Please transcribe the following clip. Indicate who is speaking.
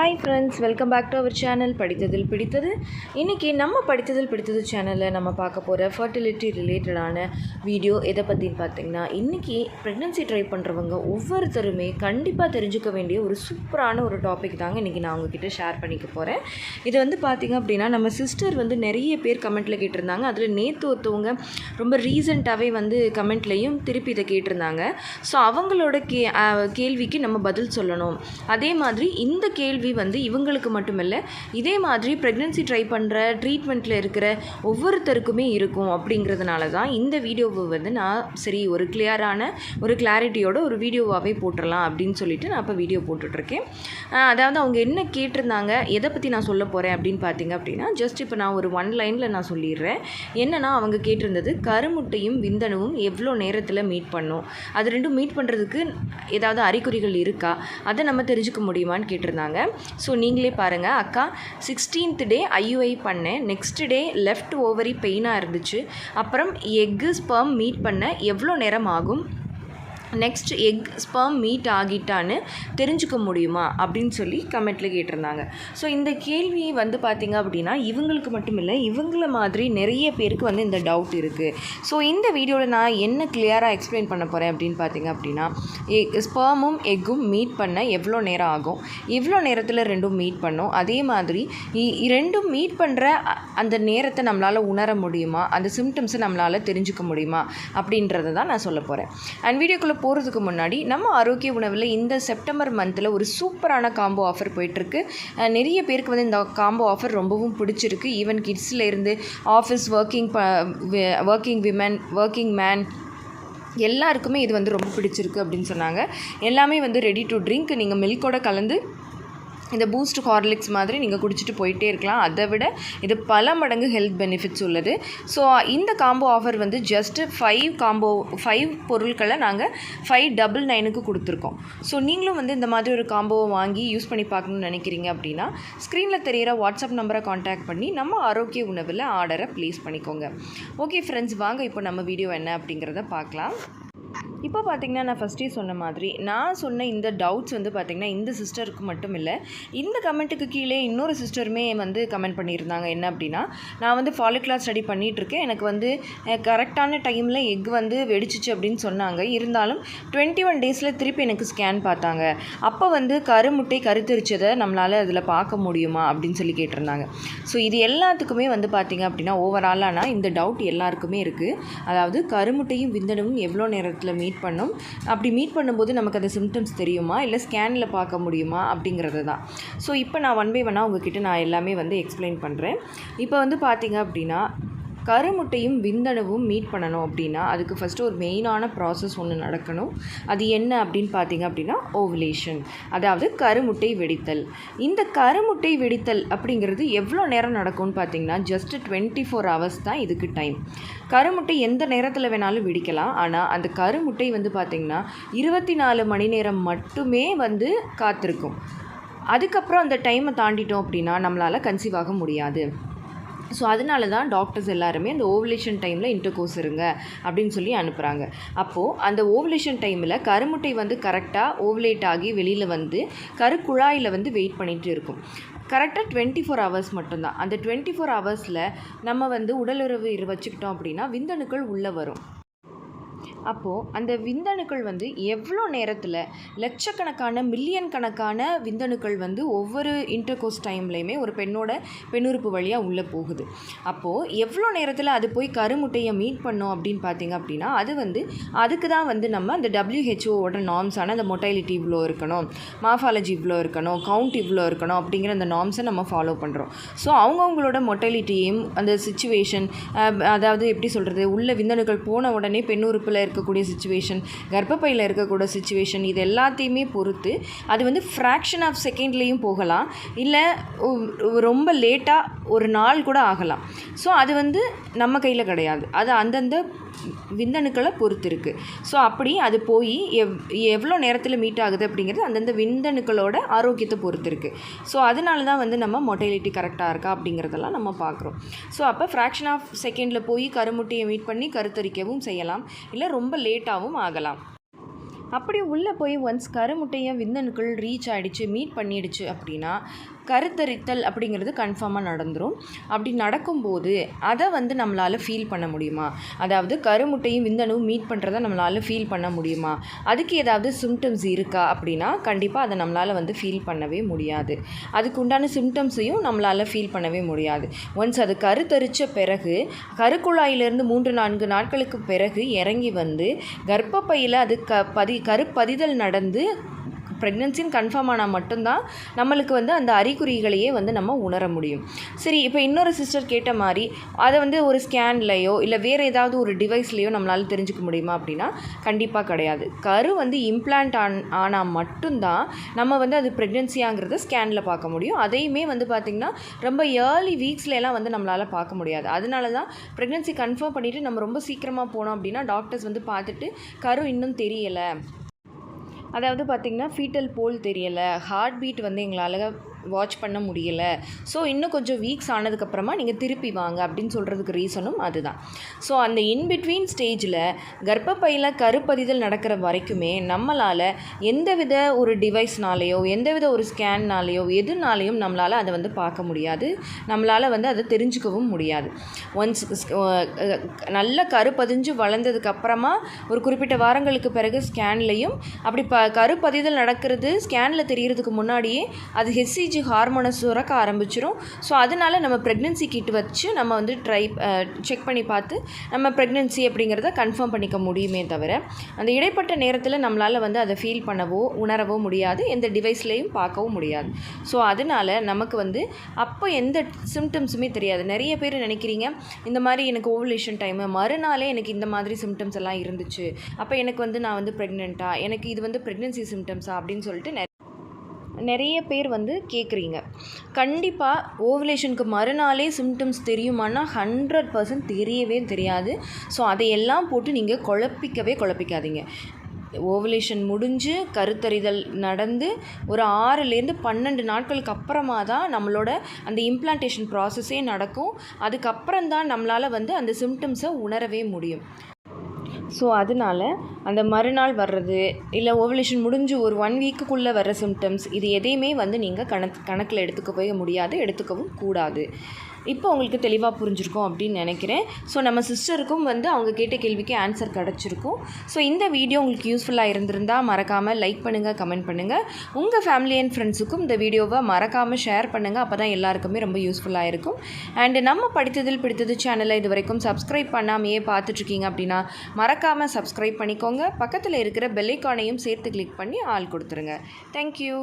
Speaker 1: Hi friends welcome back to our channel படித்ததில் பிடித்தது இன்றைக்கி நம்ம படித்ததில் பிடித்தது சேனலில் நம்ம பார்க்க போகிற ஃபர்டிலிட்டி ரிலேட்டடான வீடியோ எதை பற்றின்னு பார்த்தீங்கன்னா இன்றைக்கி ப்ரெக்னென்சி ட்ரை பண்ணுறவங்க ஒவ்வொருத்தருமே கண்டிப்பாக தெரிஞ்சுக்க வேண்டிய ஒரு சூப்பரான ஒரு டாபிக் தாங்க இன்றைக்கி நான் உங்ககிட்ட ஷேர் பண்ணிக்க போகிறேன் இது வந்து பார்த்திங்க அப்படின்னா நம்ம சிஸ்டர் வந்து நிறைய பேர் கமெண்ட்டில் கேட்டிருந்தாங்க. அதில் நேற்று ஒருத்தவங்க ரொம்ப ரீசெண்டாகவே வந்து கமெண்ட்லேயும் திருப்பி இதை கேட்டிருந்தாங்க. ஸோ அவங்களோட கே கேள்விக்கு நம்ம பதில் சொல்லணும். அதே மாதிரி இந்த கேள்வி வந்து இவங்களுக்கு மட்டுமில்ல இதே மாதிரி ப்ரெக்னென்சி ட்ரை பண்ணுற ட்ரீட்மெண்ட்டில் இருக்கிற ஒவ்வொருத்தருக்குமே இருக்கும் அப்படிங்கிறதுனால தான் இந்த வீடியோவை வந்து நான் சரி ஒரு கிளியரான ஒரு கிளாரிட்டியோட ஒரு வீடியோவாகவே போட்டுடலாம் அப்படின்னு சொல்லிட்டு நான் இப்போ வீடியோ போட்டுட்ருக்கேன். அதாவது அவங்க என்ன கேட்டிருந்தாங்க எதை பற்றி நான் சொல்ல போகிறேன் அப்படின்னு பார்த்தீங்க அப்படின்னா ஜஸ்ட் இப்போ நான் ஒரு ஒன் லைனில் நான் சொல்லிடுறேன். என்னன்னா அவங்க கேட்டிருந்தது கருமுட்டையும் விந்தணுவும் எவ்வளோ நேரத்தில் மீட் பண்ணும்? அது ரெண்டும் மீட் பண்ணுறதுக்கு ஏதாவது அறிகுறிகள் இருக்கா? அதை நம்ம தெரிஞ்சுக்க முடியுமான்னு கேட்டிருந்தாங்க. ஸோ நீங்களே பாருங்கள் அக்கா சிக்ஸ்டீன்த் டே ஐயுஐ பண்ணேன். நெக்ஸ்ட் டே லெஃப்ட் ஓவரி பெயினாக இருந்துச்சு. அப்புறம் எக்கு ஸ்பெர்ம் மீட் பண்ண எவ்வளோ நேரம் ஆகும்? நெக்ஸ்ட் எக் ஸ்பெர்ம் மீட் ஆகிட்டான்னு தெரிஞ்சுக்க முடியுமா? அப்படின்னு சொல்லி கமெண்ட்டில் கேட்டிருந்தாங்க. ஸோ இந்த கேள்வி வந்து பார்த்திங்க அப்படின்னா இவங்களுக்கு மட்டும் இல்லை இவங்கள மாதிரி நிறைய பேருக்கு வந்து இந்த டவுட் இருக்குது ஸோ இந்த வீடியோவில் நான் என்ன கிளியராக எக்ஸ்பிளைன் பண்ண போகிறேன் அப்படின்னு பார்த்தீங்க அப்படின்னா ஸ்பெர்மும் எக்கும் மீட் பண்ண எவ்வளோ நேரம் ஆகும்? எவ்வளோ நேரத்தில் ரெண்டும் மீட் பண்ணும்? அதே மாதிரி இ- ரெண்டும் மீட் பண்ணுற அந்த நேரத்தை நம்மளால் உணர முடியுமா? அந்த சிம்டம்ஸை நம்மளால் தெரிஞ்சுக்க முடியுமா? அப்படின்றத தான் நான் சொல்ல போகிறேன் அண்ட் வீடியோக்குள்ளே போகிறதுக்கு முன்னாடி நம்ம ஆரோக்கிய உணவில் இந்த செப்டம்பர் மந்தில் ஒரு சூப்பரான காம்போ ஆஃபர் போயிட்டுருக்கு. நிறைய பேருக்கு வந்து இந்த காம்போ ஆஃபர் ரொம்பவும் பிடிச்சிருக்கு. Even கிட்ஸ்லேருந்து office working working women working man எல்லாருக்குமே இது வந்து ரொம்ப பிடிச்சிருக்கு அப்படின்னு சொன்னாங்க. எல்லாமே வந்து ரெடி டு ட்ரிங்க் நீங்கள் மில்கோட கலந்து இந்த பூஸ்ட் ஹார்லிக்ஸ் மாதிரி நீங்கள் குடிச்சிட்டு போயிட்டே இருக்கலாம். அதை விட இது பல மடங்கு ஹெல்த் பெனிஃபிட்ஸ் உள்ளது. ஸோ இந்த காம்போ ஆஃபர் வந்து ஜஸ்ட்டு ஃபைவ் காம்போ ஃபைவ் பொருட்களை நாங்கள் ஃபைவ் டபுள் நைனுக்கு கொடுத்துருக்கோம். ஸோ நீங்களும் வந்து இந்த மாதிரி ஒரு காம்போவை வாங்கி யூஸ் பண்ணி பார்க்கணும்னு நினைக்கிறீங்க அப்படின்னா ஸ்க்ரீனில் தெரிகிற வாட்ஸ்அப் நம்பரை காண்டாக்ட் பண்ணி நம்ம ஆரோக்கிய உணவில் ஆர்டரை ப்ளேஸ் பண்ணிக்கோங்க. ஓகே ஃப்ரெண்ட்ஸ் வாங்க இப்போ நம்ம வீடியோ என்ன அப்படிங்கிறத பார்க்கலாம். இப்போ பார்த்தீங்கன்னா நான் ஃபஸ்ட்டே சொன்ன மாதிரி நான் சொன்ன இந்த டவுட்ஸ் வந்து பார்த்திங்கன்னா இந்த சிஸ்டருக்கு மட்டும் இல்லை இந்த கமெண்ட்டுக்கு கீழே இன்னொரு சிஸ்டருமே வந்து கமெண்ட் பண்ணியிருந்தாங்க. என்ன அப்படின்னா நான் வந்து ஃபாலிகுலர் ஸ்டடி பண்ணிகிட்ருக்கேன் எனக்கு வந்து கரெக்டான டைமில் எக் வந்து வெடிச்சிச்சு அப்படின்னு சொன்னாங்க. இருந்தாலும் டுவெண்ட்டி ஒன் டேஸில் திருப்பி எனக்கு ஸ்கேன் பார்த்தாங்க. அப்போ வந்து கருமுட்டை கருத்தரிச்சதை நம்மளால் அதில் பார்க்க முடியுமா அப்படின்னு சொல்லி கேட்டிருந்தாங்க. ஸோ இது எல்லாத்துக்குமே வந்து பார்த்திங்க அப்படின்னா ஓவராலானா இந்த டவுட் எல்லாருக்குமே இருக்குது அதாவது கருமுட்டையும் விந்தணுவும் எவ்வளோ நேரம் நேரத்தில் மீட் பண்ணும். அப்படி மீட் பண்ணும்போது நமக்கு அந்த சிம்டம்ஸ் தெரியுமா? இல்லை ஸ்கேனில் பார்க்க முடியுமா? அப்படிங்கிறது தான். ஸோ இப்போ நான் ஒன் பை ஒன்னாக உங்ககிட்ட நான் எல்லாமே வந்து எக்ஸ்பிளைன் பண்ணுறேன் இப்போ வந்து பார்த்தீங்க அப்படின்னா கருமுட்டையும் விந்தணுவும் மீட் பண்ணணும் அப்படின்னா அதுக்கு ஃபஸ்ட்டு ஒரு மெயினான ப்ராசஸ் ஒன்று நடக்கணும். அது என்ன அப்படின்னு பார்த்தீங்க அப்படின்னா ஓவலேஷன் அதாவது கருமுட்டை வெடித்தல். இந்த கருமுட்டை வெடித்தல் அப்படிங்கிறது எவ்வளோ நேரம் நடக்கும்னு பார்த்தீங்கன்னா ஜஸ்ட் டுவெண்ட்டி ஃபோர் ஹவர்ஸ் தான் இதுக்கு டைம் கருமுட்டை எந்த நேரத்தில் வேணாலும் வெடிக்கலாம். ஆனால் அந்த கருமுட்டை வந்து பார்த்திங்கன்னா இருபத்தி நாலு மணி நேரம் மட்டுமே வந்து காத்திருக்கும். அதுக்கப்புறம் அந்த டைமை தாண்டிட்டோம் அப்படின்னா நம்மளால் கன்சீவ் ஆக முடியாது. ஸோ அதனால தான் டாக்டர்ஸ் எல்லாருமே அந்த ஓவலேஷன் டைமில் இன்டர்கோர்ஸ் இருங்க அப்படின்னு சொல்லி அனுப்புகிறாங்க அப்போது அந்த ஓவலேஷன் டைமில் கருமுட்டை வந்து கரெக்டாக ஓவலேட் ஆகி வெளியில் வந்து கருக்குழாயில் வந்து வெயிட் பண்ணிகிட்டு இருக்கும். கரெக்டாக டுவெண்ட்டி ஃபோர் ஹவர்ஸ் மட்டும்தான் அந்த டுவெண்ட்டி ஃபோர் ஹவர்ஸில் நம்ம வந்து உடலுறவு வச்சுக்கிட்டோம் அப்படின்னா விந்தணுக்கள் உள்ளே வரும். அப்போது அந்த விந்தணுக்கள் வந்து எவ்வளோ நேரத்தில் லட்சக்கணக்கான மில்லியன் கணக்கான விந்தணுக்கள் வந்து ஒவ்வொரு இன்டர்கோர்ஸ் டைம்லையுமே ஒரு பெண்ணோட பெண்ணுறுப்பு வழியாக உள்ளே போகுது. அப்போது எவ்வளோ நேரத்தில் அது போய் கருமுட்டையை மீட் பண்ணோம் அப்படின்னு பார்த்தீங்க அப்படின்னா அது வந்து அதுக்கு தான் வந்து நம்ம அந்த டபிள்யூஹெச்ஓவோட நார்ம்ஸான அந்த மொட்டைலிட்டி இவ்வளோ இருக்கணும் மாஃபாலஜி இவ்வளோ இருக்கணும் கவுண்ட் இவ்வளோ இருக்கணும் அப்படிங்கிற அந்த நார்ம்ஸை நம்ம ஃபாலோ பண்ணுறோம் ஸோ அவங்கவுங்களோட மொட்டைலிட்டியும் அந்த சுச்சுவேஷன் அதாவது எப்படி சொல்கிறது உள்ள விந்தணுக்கள் போன உடனே பெண்ணுறுப்பில் இருக்கக்கூடிய சுச்சுவேஷன் கர்ப்பப்பையில் இருக்கக்கூடிய சுச்சுவேஷன் இது எல்லாத்தையுமே பொறுத்து அது வந்து ஃப்ராக்ஷன் ஆஃப் செகண்ட்லேயும் போகலாம். இல்லை ரொம்ப லேட்டாக ஒரு நாள் கூட ஆகலாம். ஸோ அது வந்து நம்ம கையில் கிடையாது. அது அந்தந்த விந்தணுக்களை பொறுத்து இருக்குது ஸோ அப்படி அது போய் எவ் எவ்வளோ நேரத்தில் மீட் ஆகுது அப்படிங்கிறது அந்தந்த விந்தணுக்களோட ஆரோக்கியத்தை பொறுத்து இருக்குது ஸோ அதனால தான் வந்து நம்ம மொட்டைலிட்டி கரெக்டாக இருக்கா அப்படிங்கிறதெல்லாம் நம்ம பார்க்குறோம் ஸோ அப்போ ஃப்ராக்ஷன் ஆஃப் செகண்டில் போய் கருமுட்டையை மீட் பண்ணி கருத்தரிக்கவும் செய்யலாம். இல்லை ரொம்ப லேட்டாகவும் ஆகலாம். அப்படி உள்ளே போய் ஒன்ஸ் கருமுட்டையை விந்தணுக்கள் ரீச் ஆகிடுச்சு மீட் பண்ணிடுச்சு அப்படின்னா கருத்தரித்தல் அப்படிங்கிறது கன்ஃபார்மாக நடந்துடும் அப்படி நடக்கும்போது அதை வந்து நம்மளால் ஃபீல் பண்ண முடியுமா? அதாவது கருமுட்டையும் விந்தணுவும் மீட் பண்ணுறதை நம்மளால் ஃபீல் பண்ண முடியுமா? அதுக்கு ஏதாவது சிம்டம்ஸ் இருக்கா அப்படின்னா கண்டிப்பாக அதை நம்மளால் வந்து ஃபீல் பண்ணவே முடியாது. அதுக்கு உண்டான சிம்டம்ஸையும் நம்மளால் ஃபீல் பண்ணவே முடியாது. ஒன்ஸ் அது கருத்தரித்த பிறகு கருக்குழாயிலிருந்து மூன்று நான்கு நாட்களுக்கு பிறகு இறங்கி வந்து கர்ப்பப்பையில் அது க பதி கருப்பதிதல் நடந்து ப்ரெக்னென்சின்னு கன்ஃபார்ம் ஆனால் மட்டும்தான் நம்மளுக்கு வந்து அந்த அறிகுறிகளையே வந்து நம்ம உணர முடியும். சரி இப்போ இன்னொரு சிஸ்டர் கேட்ட மாதிரி அதை வந்து ஒரு ஸ்கேன்லையோ இல்லை வேறு ஏதாவது ஒரு டிவைஸ்லையோ நம்மளால் தெரிஞ்சுக்க முடியுமா அப்படின்னா கண்டிப்பாக கிடையாது. கரு வந்து இம்ப்ளான்ட் ஆன் ஆனால் மட்டும்தான் நம்ம வந்து அது ப்ரெக்னென்சியாங்கிறத ஸ்கேனில் பார்க்க முடியும். அதையுமே வந்து பார்த்திங்கன்னா ரொம்ப ஏர்லி வீக்ஸ்லலாம் வந்து நம்மளால் பார்க்க முடியாது. அதனால தான் ப்ரெக்னென்சி கன்ஃபார்ம் பண்ணிவிட்டு நம்ம ரொம்ப சீக்கிரமாக போனோம் அப்படின்னா டாக்டர்ஸ் வந்து பார்த்துட்டு கரு இன்னும் தெரியலை. அதாவது பார்த்திங்கன்னா ஃபீட்டல் போல் தெரியலை. ஹார்ட் பீட் வந்து எங்களால் வாட்ச் பண்ண முடியலை. ஸோ இன்னும் கொஞ்சம் வீக்ஸ் ஆனதுக்கப்புறமா நீங்கள் திருப்பி வாங்க அப்படின்னு சொல்கிறதுக்கு ரீசனும் அதுதான். ஸோ அந்த இன்பிட்வீன் ஸ்டேஜில் கர்ப்பப்பையில் கருப்பதிதல் நடக்கிற வரைக்குமே நம்மளால் எந்தவித ஒரு டிவைஸ்னாலேயோ எந்தவித ஒரு ஸ்கேன்னாலேயோ எதுனாலேயும் நம்மளால் அதை வந்து பார்க்க முடியாது. நம்மளால் வந்து அதை தெரிஞ்சுக்கவும் முடியாது. ஒன்ஸ் uh, uh, நல்ல கருப்பதிஞ்சு வளர்ந்ததுக்கப்புறமா ஒரு குறிப்பிட்ட வாரங்களுக்கு பிறகு ஸ்கேன்லேயும் அப்படி ப கருப்பதிதல் நடக்கிறது ஸ்கேனில் தெரியறதுக்கு முன்னாடியே அது ஹெச்சி எல்பிஜி ஹார்மோனை சுரக்க ஆரம்பிச்சிடும் ஸோ அதனால நம்ம ப்ரெக்னென்சி கிட் வச்சு நம்ம வந்து ட்ரை செக் பண்ணி பார்த்து நம்ம ப்ரெக்னென்சி அப்படிங்கிறத கன்ஃபார்ம் பண்ணிக்க முடியுமே தவிர அந்த இடைப்பட்ட நேரத்தில் நம்மளால் வந்து அதை ஃபீல் பண்ணவோ உணரவோ முடியாது. எந்த டிவைஸ்லேயும் பார்க்கவும் முடியாது. ஸோ அதனால் நமக்கு வந்து அப்போ எந்த சிம்டம்ஸுமே தெரியாது. நிறைய பேர் நினைக்கிறீங்க இந்த மாதிரி எனக்கு ஓவலேஷன் டைமு மறுநாளே எனக்கு இந்த மாதிரி சிம்டம்ஸ் எல்லாம் இருந்துச்சு. அப்போ எனக்கு வந்து நான் வந்து ப்ரெக்னெண்ட்டா எனக்கு இது வந்து ப்ரெக்னென்சி சிம்டம்ஸா அப்படின்னு சொல்லிட்டு நிறைய பேர் வந்து கேட்குறீங்க கண்டிப்பாக ஓவலேஷனுக்கு மறுநாளே சிம்டம்ஸ் தெரியுமான்னா ஹண்ட்ரட் பர்சன்ட் தெரியவே தெரியாது. ஸோ அதையெல்லாம் போட்டு நீங்கள் குழப்பிக்கவே குழப்பிக்காதீங்க. ஓவலேஷன் முடிஞ்சு கருத்தறிதல் நடந்து ஒரு ஆறுலேருந்து பன்னெண்டு நாட்களுக்கு அப்புறமா தான் நம்மளோட அந்த இம்ப்ளான்டேஷன் ப்ராசஸே நடக்கும். அதுக்கப்புறம் தான் நம்மளால் வந்து அந்த சிம்டம்ஸை உணரவே முடியும். ஸோ அதனால் அந்த மறுநாள் வர்றது இல்லை ஓவலேஷன் முடிஞ்சு ஒரு ஒன் வீக்குக்குள்ளே வர்ற சிம்டம்ஸ் இது எதையுமே வந்து நீங்கள் கணக் கணக்கில் எடுத்துக்கவே முடியாது எடுத்துக்கவும் கூடாது. இப்போ உங்களுக்கு தெளிவாக புரிஞ்சிருக்கும் அப்படின்னு நினைக்கிறேன். ஸோ நம்ம சிஸ்டருக்கும் வந்து அவங்க கேட்ட கேள்விக்கு ஆன்சர் கிடச்சிருக்கும். ஸோ இந்த வீடியோ உங்களுக்கு யூஸ்ஃபுல்லாக இருந்திருந்தால் மறக்காமல் லைக் பண்ணுங்கள் கமெண்ட் பண்ணுங்கள் உங்கள் ஃபேமிலி அண்ட் ஃப்ரெண்ட்ஸுக்கும் இந்த வீடியோவை மறக்காமல் ஷேர் பண்ணுங்கள் அப்போ தான் எல்லாருக்குமே ரொம்ப யூஸ்ஃபுல்லாக இருக்கும். அண்டு நம்ம படித்ததில் பிடித்தது சேனலை இது வரைக்கும் சப்ஸ்கிரைப் பண்ணாமையே பார்த்துட்ருக்கீங்க அப்படின்னா மறக்காமல் சப்ஸ்கிரைப் பண்ணிக்கோங்க. பக்கத்தில் இருக்கிற பெல்லைக்கானையும் சேர்த்து கிளிக் பண்ணி ஆள் கொடுத்துருங்க. தேங்க்யூ